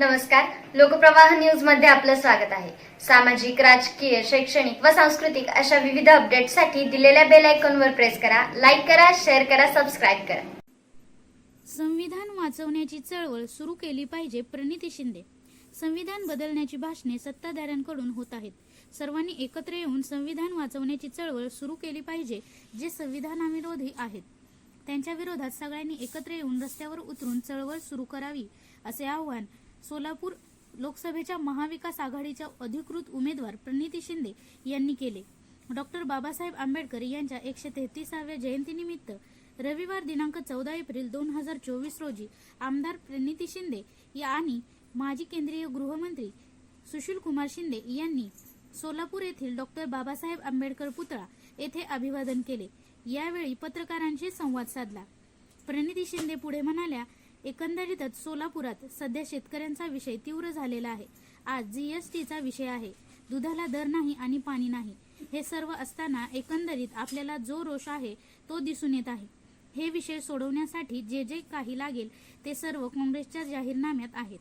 नमस्कार. लोकप्रवाह न्यूजमध्ये आपलं स्वागत आहे. सामाजिक राजकीय शैक्षणिक व सांस्कृतिक अशा विविध अपडेटसाठी दिलेल्या बेल आयकॉनवर प्रेस करा लाईक करा शेअर करा सबस्क्राईब करा. संविधान वाचवण्याची चळवळ सुरू केली पाहिजे प्रणिती शिंदे. संविधान बदलण्याची भाषणे सत्ताधाऱ्यांकडून होत आहेत. सर्वांनी एकत्र येऊन संविधान वाचवण्याची चळवळ सुरू केली पाहिजे जे संविधानाविरोधी आहेत. त्यांच्या विरोधात सगळ्यांनी एकत्र येऊन रस्त्यावर उतरून चळवळ सुरू करावी असे आव्हान सोलापूर लोकसभेच्या महाविकास आघाडीच्या अधिकृत उमेदवार प्रणिती शिंदे यांनी केले. डॉक्टर बाबासाहेब आंबेडकर यांच्या एकशे तेहतीसाव्या जयंतीनिमित्त रविवार दिनांक चौदा एप्रिल दोन हजार चोवीस रोजी आमदार प्रणिती शिंदे या आणि माजी केंद्रीय गृहमंत्री सुशील कुमार शिंदे यांनी सोलापूर येथील डॉक्टर बाबासाहेब आंबेडकर पुतळा येथे अभिवादन केले. यावेळी पत्रकारांशी संवाद साधला. प्रणिती शिंदे पुढे म्हणाल्या एकंदरीतच सोलापुरात सध्या शेतकऱ्यांचा विषय तीव्र झालेला आहे. आज जीएसटीचा विषय आहे. दुधाला दर नाही आणि पाणी नाही. हे सर्व असताना एकंदरीत आपल्याला जो रोष आहे तो दिसून येत आहे. हे विषय सोडवण्यासाठी जे जे काही लागेल ते सर्व काँग्रेसच्या जाहीरनाम्यात आहेत.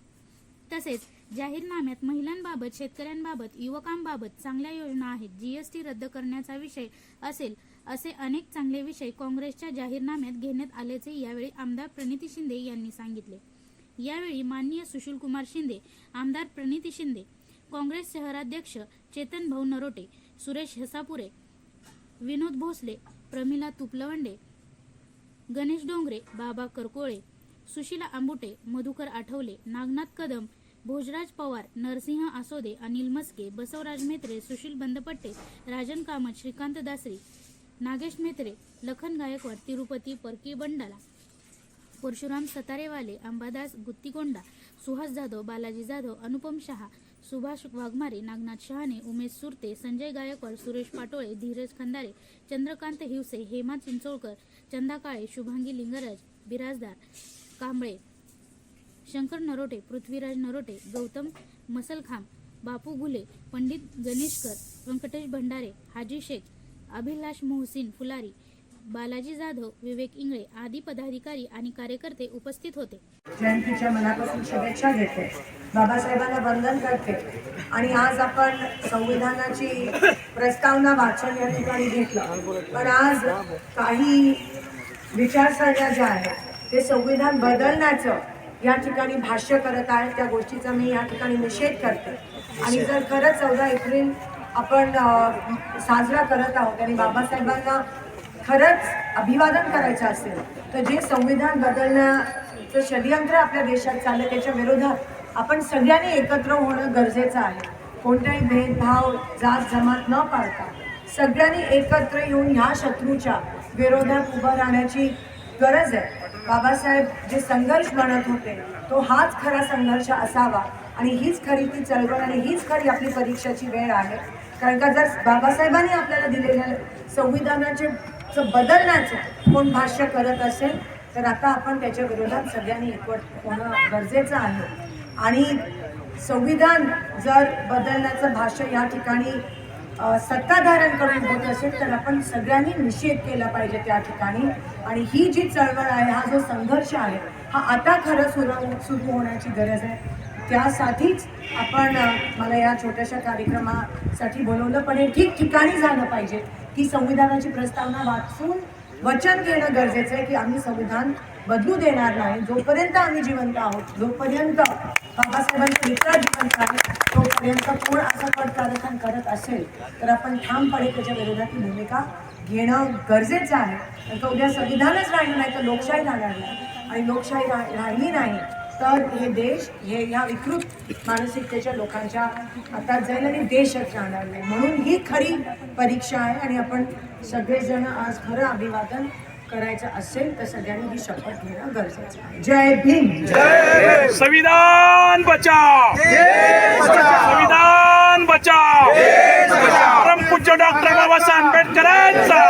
तसेच जाहीरनाम्यात महिलांबाबत शेतकऱ्यांबाबत युवकांबाबत चांगल्या योजना आहेत. जीएसटी रद्द करण्याचा विषय असेल असे अनेक चांगले विषय काँग्रेसच्या जाहीरनाम्यात घेण्यात आल्याचे यावेळी आमदार प्रणिती शिंदे यांनी सांगितले. यावेळी माननीय सुशील कुमार शिंदे आमदार प्रणिती शिंदे काँग्रेस शहराध्यक्ष चेतन भाऊ नरोटे सुरेश हसापुरे विनोद भोसले प्रमिला तुपलवंडे गणेश डोंगरे बाबा करकोळे सुशीला आंबुटे मधुकर आठवले नागनाथ कदम भोजराज पवार नरसिंह आसोदे अनिल मस्के बसवराज मेत्रे सुशील बंदपट्टे राजन कामत श्रीकांत दासरी नागेश मेत्रे लखन गायकवाड तिरुपती परकी बंडाला परशुराम सतारेवाले अंबादास गुत्तीकोंडा सुहास जाधव बालाजी जाधव अनुपम शहा सुभाष वाघमारे नागनाथ शहाणे उमेश सुरते संजय गायकवाड सुरेश पाटोळे धीरज खंदारे चंद्रकांत हिवसे हेमा चिंचोळकर चंदा काळे शुभांगी लिंगराज बिराजदार कांबळे शंकर नरोटे पृथ्वीराज नरोटे गौतम मसलखाम बापू गुले पंडित गणेशकर व्यंकटेश भंडारे हाजी शेख अभिलाष मोहसिन फुलारी बालाजी जाधव विवेक इंगळे आदी पदाधिकारी आणि कार्यकर्ते उपस्थित होते. जयंतीच्या मनापासून शुभेच्छा देते बाबासाहेबांना वंदन करते. आणि आज आपण संविधानाची प्रस्तावना वाचन या ठिकाणी घेतलं. पण आज काही विचारसरण्या ज्या आहेत ते संविधान बदलण्याचं या ठिकाणी भाष्य करत आहेत. त्या गोष्टीचा मी या ठिकाणी निषेध करते. आणि जर खरंच चौदा एप्रिल आपण साजरा करत आहोत आणि बाबासाहेबांना खरंच अभिवादन करायचं असेल तर जे संविधान बदलण्याचं षडयंत्र आपल्या देशात चाललं त्याच्या विरोधात आपण सगळ्यांनी एकत्र होणं गरजेचं आहे. कोणताही भेदभाव जात जमात न पाळता सगळ्यांनी एकत्र येऊन ह्या शत्रूच्या विरोधात उभं राहण्याची गरज आहे. बाबासाहेब जे संघर्ष म्हणत होते तो हाच खरा संघर्ष असावा. आणि हीच खरी ती चळवळ आणि हीच खरी आपली परीक्षाची वेळ आहे. कारण का जर बाबासाहेबांनी आपल्याला दिलेल्या संविधानाचे बदलण्याचं कोण भाष्य करत असेल तर आता आपण त्याच्या विरोधात सगळ्यांनी एकवट होणं गरजेचं आहे. आणि संविधान जर बदलण्याचं भाष्य या ठिकाणी सत्ताधाऱ्यांकडून होत असेल तर आपण सगळ्यांनी निषेध केला पाहिजे त्या ठिकाणी. आणि ही जी चळवळ आहे हा जो संघर्ष आहे हा आता खरं सुरू सुरू होण्याची गरज आहे. त्यासाठीच आपण मला या छोट्याशा कार्यक्रमासाठी बोलवलं पण हे ठिकठिकाणी झालं पाहिजे की संविधानाची प्रस्तावना वाचून वचन घेणं गरजेचं आहे की आम्ही संविधान बदलू देणार नाही. जोपर्यंत आम्ही जिवंत आहोत जोपर्यंत बाबासाहेबांचे विचार जिवंत आहेत तोपर्यंत कोण असं कारस्थान करत असेल तर आपण ठामपणे त्याच्या विरोधातली भूमिका घेणं गरजेचं आहे. कारण का उद्या संविधानच राहिलं नाही तर लोकशाही राहणार नाही. आणि लोकशाही रा राहिली नाही तर हे देश हे ह्या विकृत मानसिकतेच्या लोकांच्या हातात जाईल आणि देशच राहणार नाही. म्हणून ही खरी परीक्षा आहे आणि आपण सगळेजण आज खरं अभिवादन करायचं असेल तर सगळ्यांनी ही शपथ घेणं गरजेचं आहे. जय भीम. संविधान बचाओ संविधान बचाओ परमपूज्य डॉक्टर बाबासाहेब आंबेडकरांचा.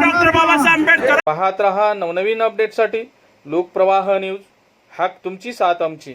डॉक्टर बाबासाहेब आंबेडकर पाहत रहा नवनवीन अपडेटसाठी लोकप्रवाह न्यूज. हाक तुमची साथ आमची.